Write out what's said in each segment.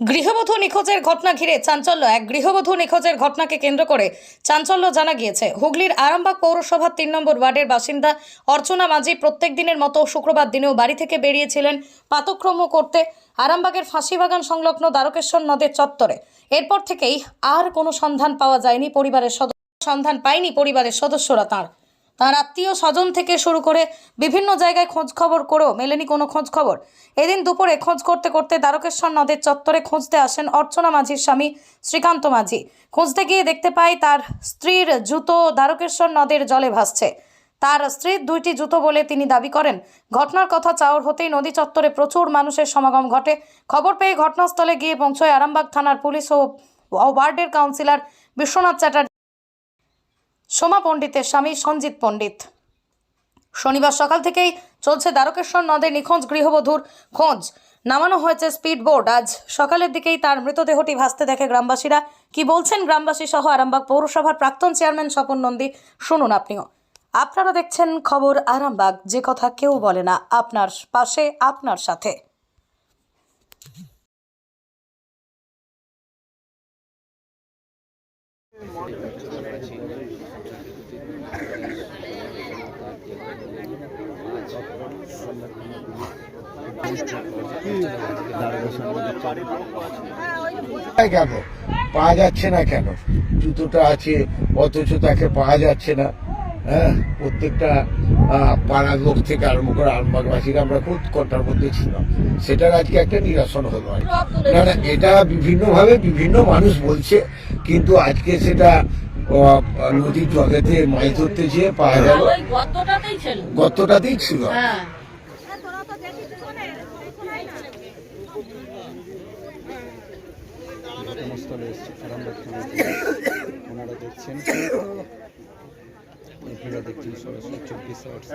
গৃহবধূ নিখোঁজের ঘটনা ঘিরে চাঞ্চল্য। এক গৃহবধূ নিখোঁজের ঘটনাকে কেন্দ্র করে চাঞ্চল্য জানা গিয়েছে। হুগলির আরামবাগ পৌরসভার তিন নম্বর ওয়ার্ডের বাসিন্দা অর্চনা মাঝি প্রত্যেক দিনের মতো শুক্রবার দিনেও বাড়ি থেকে বেরিয়েছিলেন পাতক্রম করতে আরামবাগের ফাঁসিবাগান সংলগ্ন দ্বারকেশ্বর নদের চত্বরে। এরপর থেকেই আর কোনো সন্ধান পাওয়া যায়নি পরিবারের সদস্য সন্ধান পায়নি পরিবারের সদস্যরা তাঁর। তার আত্মীয় স্বজন থেকে শুরু করে বিভিন্ন জায়গায় খোঁজ খবর করেও মেলেনি কোনো খোঁজ খবর এদিন দুপুরে খোঁজ করতে করতে দ্বারকেশ্বর নদের চত্বরে খুঁজতে আসেন অর্চনা মাঝির স্বামী শ্রীকান্ত মাঝি। খুঁজতে গিয়ে দেখতে পাই তার স্ত্রীর জুতো দ্বারকেশ্বর নদের জলে ভাসছে। তার স্ত্রীর দুইটি জুতো বলে তিনি দাবি করেন। ঘটনার কথা চাওর হতেই নদী চত্বরে প্রচুর মানুষের সমাগম ঘটে। খবর পেয়ে ঘটনাস্থলে গিয়ে পৌঁছয় আরামবাগ থানার পুলিশ ও ওয়ার্ডের কাউন্সিলর বিশ্বনাথ চ্যাটার্জি। সোমা পণ্ডিতের স্বামী সঞ্জিত পণ্ডিত। শনিবার সকাল থেকেই চলছে দ্বারকেশ্বর নদে নিখোঁজ গৃহবধূর খোঁজ। নামানো হয়েছে স্পিড বোর্ড আজ সকালের দিকেই তার মৃতদেহটি ভাসতে দেখে গ্রামবাসীরা কি বলছেন গ্রামবাসী সহ আরামবাগ পৌরসভার প্রাক্তন চেয়ারম্যান স্বপন নন্দী। শুনুন আপনিও। আপনারা দেখছেন খবর আরামবাগ। যে কথা কেউ বলে না, আপনার পাশে, আপনার সাথে। গেল পাওয়া যাচ্ছে না কেন? জুতোটা আছে অথচ তাকে পাওয়া যাচ্ছে না। হ্যাঁ প্রত্যেকটা পাড়ার লোক থেকে আরম্ভ করে আলমবাগবাসীরা আমরা খুব কটার মধ্যে ছিলাম। সেটার আজকে একটা নিরাসন হলো। আর কি। না না এটা বিভিন্নভাবে বিভিন্ন মানুষ বলছে কিন্তু আজকে সেটা নদীর জলেতে মাছ ধরতে যেয়ে পাওয়া গেল। গর্তটাতেই ছিল। গতটাতেই ছিল। হ্যাঁ। ঘটনাস্থলে এসেছে ওনারা দেখছেন। আপনারা দেখছেন সরাসরি চব্বিশ আওয়ার্স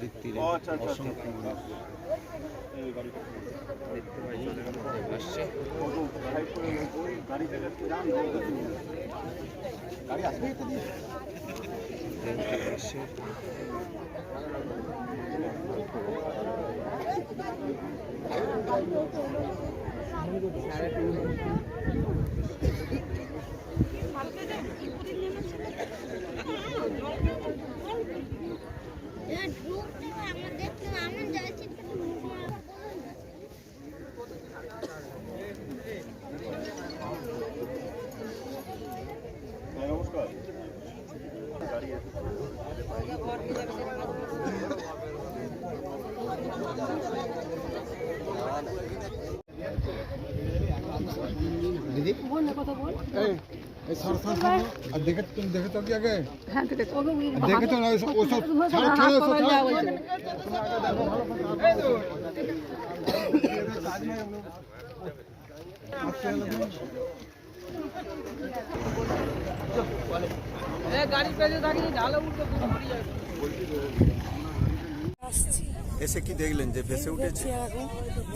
ভিত্তিরে অসংখ্য মানুষ আসছে দেখতে আর দেখে তো কি আগে? দেখে। তো ওসব এসে কি দেখলেন যে ভেসে উঠেছে?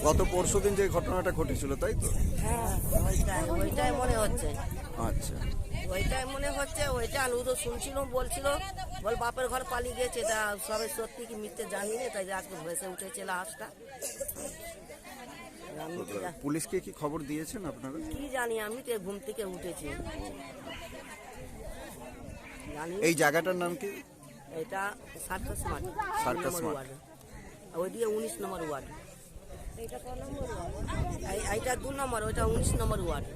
গত পরশুদিন যে ঘটনাটা ঘটেছিল তাই তো? হ্যাঁ। ওইটাই মনে হচ্ছে। আচ্ছা। ওইটাই মনে হচ্ছে ওইটা আলু তো শুনছিল বলছিল বল বাপের ঘর পালিয়ে গেছে তা সবে সত্যি কি মিথ্যে জানি না তাই আজকে ভেসে উঠেছে লাশটা। পুলিশকে কি খবর দিয়েছেন আপনারা? কি জানি আমি তো ঘুম থেকে উঠেছি। এই জায়গাটার নাম কি? এটা সার্কাস মাঠ সার্কাস মাঠ। ওয়ার্ড। ওই দিয়ে উনিশ নম্বর ওয়ার্ড। এইটা দু নম্বর ওইটা উনিশ নম্বর ওয়ার্ড।